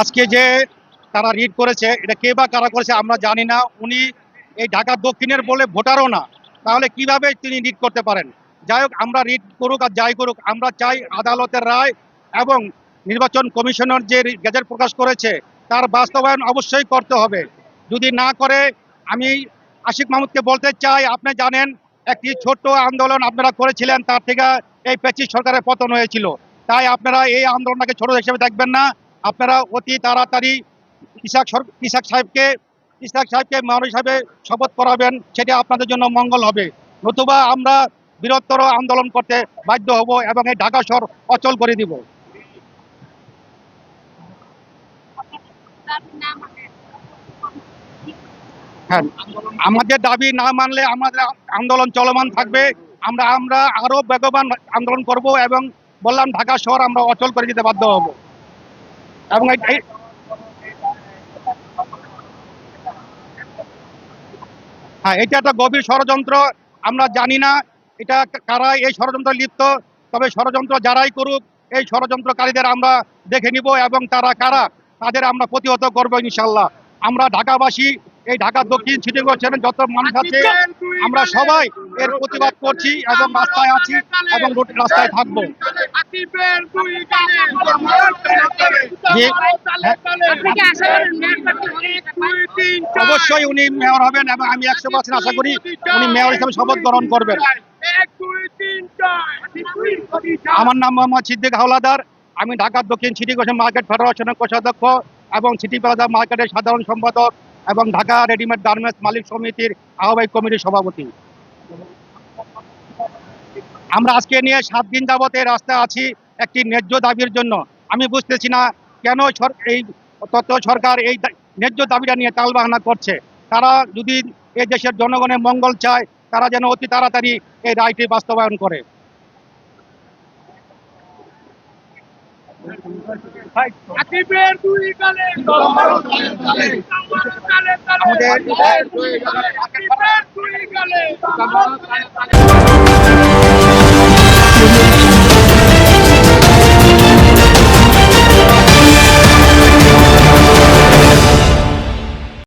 আজকে যে তারা রিড করেছে, এটা কে বা কারা করেছে আমরা জানি না। উনি এই ঢাকা দক্ষিণের বলে ভোটারও না। তাহলে কীভাবে তিনি রিড করতে পারেন? যাই হোক, আমরা রিড করুক আর যাই করুক, আমরা চাই আদালতের রায় এবং নির্বাচন কমিশনার যে গেজেট প্রকাশ করেছে, তার বাস্তবায়ন অবশ্যই করতে হবে। যদি না করে, আমি আশিক মাহমুদকে বলতে চাই, আপনি জানেন, একটি ছোট্ট আন্দোলন আপনারা করেছিলেন, তার থেকে এই পেচিস সরকারের পতন হয়েছিল। তাই আপনারা এই আন্দোলনটাকে ছোট হিসেবে দেখবেন না। আপনারা অতি তাড়াতাড়ি ইসাক ইসাক সাহেবকে ইসাক সাহেবকে মানুষ হিসাবে শপথ করাবেন, সেটা আপনাদের জন্য মঙ্গল হবে। নতুবা আমরা বৃহত্তর আন্দোলন করতে বাধ্য হব এবং এই ঢাকা শহর অচল করে দিব। হ্যাঁ আমাদের দাবি না মানলে আমাদের আন্দোলন চলমান থাকবে। আমরা আমরা আরও বেগবান আন্দোলন করব এবং বললাম ঢাকা শহর আমরা অচল করে দিতে বাধ্য হব। এবং হ্যাঁ এটা একটা গভীর ষড়যন্ত্র। আমরা জানি না এটা কারা এই ষড়যন্ত্র লিপ্ত তবে ষড়যন্ত্র যারাই করুক এই ষড়যন্ত্রকারীদের আমরা দেখে নিব এবং তারা কারা তাদের আমরা প্রতিহত করব ইনশাল্লাহ আমরা ঢাকাবাসী এই ঢাকা দক্ষিণ সিটি কর্পোরেশনের যত মানুষ আছে আমরা সবাই এর প্রতিবাদ করছি এবং রাস্তায় আছি এবং রাস্তায় থাকব? অবশ্যই উনি মেয়র হবেন এবং আমি একশো পার্সেন্ট আশা করি উনি মেয়র হিসেবে শপথ গ্রহণ করবেন। আমার নাম মোহাম্মদ সিদ্দিক হাওলাদার। আমি ঢাকার দক্ষিণ সিটি কর্পোরেশন মার্কেট ফেডারেশনের কোষাধ্যক্ষ এবং সিটি প্লাজা মার্কেটের সাধারণ সম্পাদক এবং ঢাকা রেডিমেড গার্মেন্টস মালিক সমিতির আহ্বায়ক কমিটির সভাপতি। আমরা আজকে নিয়ে সাত দিন যাবত এই রাস্তায় আছি একটি ন্যায্য দাবির জন্য। আমি বুঝতেছি না কেন এই তত্ত্ব সরকার এই ন্যায্য দাবিটা নিয়ে তালবাহানা করছে। তারা যদি এই দেশের জনগণের মঙ্গল চায় তারা যেন অতি তাড়াতাড়ি এই রায়টি বাস্তবায়ন করে। আমাদের